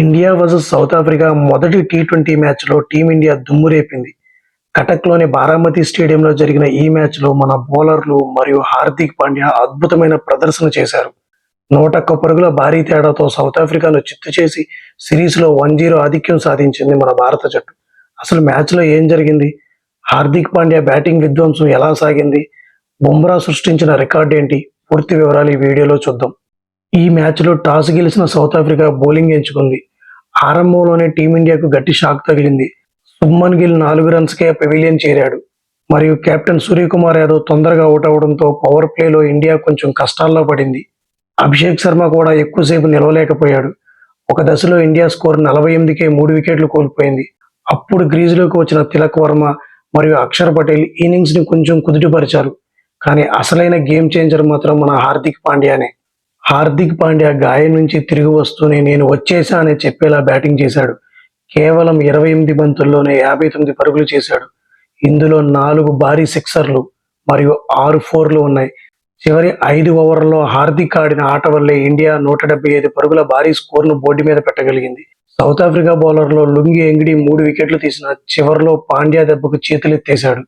India versus South Africa మొదటి T twenty మ్యాచ్లో team India దుమ్మురేపింది. కటక్లోని బారామతి స్టేడియంలో జరిగిన ఈ మ్యాచ్లో మన బౌలర్లు మరియు హార్దిక్ పాండ్యా అద్భుతమైన ప్రదర్శన చేశారు. నూట ఒక్క పరుగుల భారీ తేడాతో సౌత్ ఆఫ్రికాను చిత్తు చేసి సిరీస్లో వన్ జీరో ఆధిక్యం సాధించింది మన భారత జట్టు. అసలు మ్యాచ్లో ఏం జరిగింది? హార్దిక్ పాండ్యా బ్యాటింగ్ విధ్వంసం ఎలా సాగింది? బుమ్రా సృష్టించిన రికార్డ్ ఏంటి? పూర్తి వివరాలు ఈ వీడియోలో చూద్దాం. ఈ మ్యాచ్లో టాస్ గెలిచిన సౌత్ ఆఫ్రికా బౌలింగ్ ఎంచుకుంది. ఆరంభంలోనే టీమిండియాకు గట్టి షాక్ తగిలింది. సుమ్మన్ గిల్ నాలుగు రన్స్కే పెవిలియన్ చేరాడు. మరియు కెప్టెన్ సూర్యకుమార్ యాదవ్ తొందరగా అవుట్ అవడంతో పవర్ ప్లేలో ఇండియా కొంచెం కష్టాల్లో పడింది. అభిషేక్ శర్మ కూడా ఎక్కువసేపు నిలవలేకపోయాడు. ఒక దశలో ఇండియా స్కోర్ నలభై ఎనిమిదికే మూడు వికెట్లు కోల్పోయింది. అప్పుడు గ్రీజులోకి వచ్చిన తిలక్ వర్మ మరియు అక్షర్ పటేల్ ఇన్నింగ్స్ని కొంచెం కుదుటిపరిచారు. కానీ అసలైన గేమ్ చేంజర్ మాత్రం మన హార్దిక్ పాండ్యానే. హార్దిక్ పాండ్యా గాయం నుంచి తిరిగి వస్తూనే నేను వచ్చేసా అని చెప్పేలా బ్యాటింగ్ చేశాడు. కేవలం ఇరవై ఎనిమిది బంతుల్లోనే యాభై తొమ్మిది పరుగులు చేశాడు. ఇందులో నాలుగు భారీ సిక్సర్లు మరియు ఆరు ఫోర్లు ఉన్నాయి. చివరి ఐదు ఓవర్లలో హార్దిక్ ఆడిన ఆట వల్లే ఇండియా నూట డెబ్బై ఐదు పరుగుల భారీ స్కోర్ను బోర్డు మీద పెట్టగలిగింది. సౌత్ ఆఫ్రికా బౌలర్లో లుంగి ఎంగిడి మూడు వికెట్లు తీసిన చివరిలో పాండ్యా దెబ్బకు చేతులెత్తేశాడు.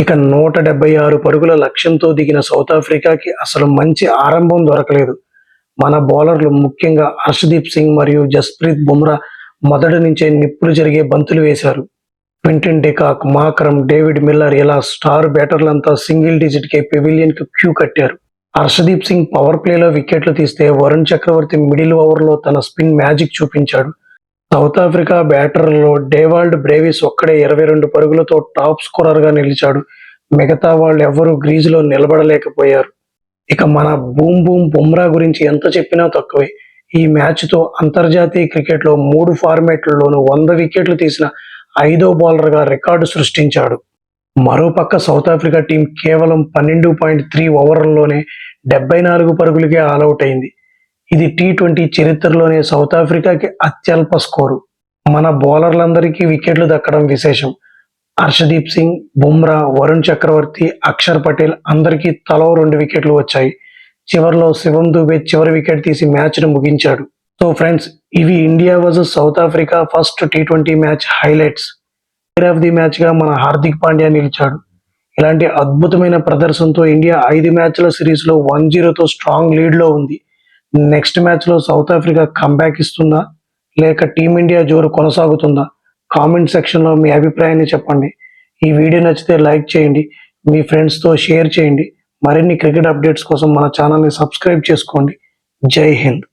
ఇక నూట డెబ్బై ఆరు పరుగుల లక్ష్యంతో దిగిన సౌత్ ఆఫ్రికాకి అసలు మంచి ఆరంభం దొరకలేదు. మన బౌలర్లు ముఖ్యంగా హర్షదీప్ సింగ్ మరియు జస్ప్రీత్ బుమ్రా మొదటి నుంచే నిప్పులు జరిగే బంతులు వేశారు. Quinton de Kock Markram David Miller ఇలా స్టార్ బ్యాటర్లంతా సింగిల్ డిజిట్ కే పెవిలియన్కి క్యూ కట్టారు. హర్షదీప్ సింగ్ పవర్ ప్లేలో వికెట్లు తీస్తే వరుణ్ చక్రవర్తి మిడిల్ ఓవర్లో తన స్పిన్ మ్యాజిక్ చూపించాడు. సౌత్ ఆఫ్రికా బ్యాటర్లో డేవాల్డ్ బ్రేవిస్ ఒక్కడే ఇరవై రెండు పరుగులతో టాప్ స్కోరర్గా నిలిచాడు. మిగతా వాళ్ళు ఎవరూ గ్రీజులో నిలబడలేకపోయారు. ఇక మన బూమ్ బూమ్ బుమ్రా గురించి ఎంత చెప్పినా తక్కువే. ఈ మ్యాచ్తో అంతర్జాతీయ క్రికెట్లో మూడు ఫార్మాట్లలోనూ వంద వికెట్లు తీసిన ఐదో బౌలర్గా రికార్డు సృష్టించాడు. మరోపక్క సౌత్ ఆఫ్రికా టీం కేవలం పన్నెండు పాయింట్ త్రీ ఓవర్లలోనే డెబ్బై నాలుగు పరుగులకే ఆల్అవుట్ అయింది. ఇది టీ ట్వంటీ చరిత్రలోనే సౌత్ ఆఫ్రికాకి అత్యల్ప స్కోరు. మన బౌలర్లందరికీ వికెట్లు దక్కడం విశేషం. హర్షదీప్ సింగ్ బుమ్రా వరుణ్ చక్రవర్తి అక్షర్ పటేల్ అందరికీ తలో రెండు వికెట్లు వచ్చాయి. చివరిలో శివం దుబే చివరి వికెట్ తీసి మ్యాచ్ను ముగించాడు. సో ఫ్రెండ్స్ ఇవి India versus South Africa first T twenty match highlights. Player of the మ్యాచ్గా మన హార్దిక్ పాండ్యా నిలిచాడు. ఇలాంటి అద్భుతమైన ప్రదర్శనతో ఇండియా ఐదు మ్యాచ్ల సిరీస్లో వన్ జీరోతో స్ట్రాంగ్ లీడ్లో ఉంది. నెక్స్ట్ మ్యాచ్లో సౌత్ ఆఫ్రికా కంబ్యాక్ ఇస్తుందా? లేక టీమిండియా జోరు కొనసాగుతుందా? కామెంట్ సెక్షన్లో మీ అభిప్రాయాన్ని చెప్పండి. ఈ వీడియో నచ్చితే లైక్ చేయండి మీ ఫ్రెండ్స్తో షేర్ చేయండి. మరిన్ని క్రికెట్ అప్డేట్స్ కోసం మన ఛానల్ని సబ్స్క్రైబ్ చేసుకోండి. జై హింద్.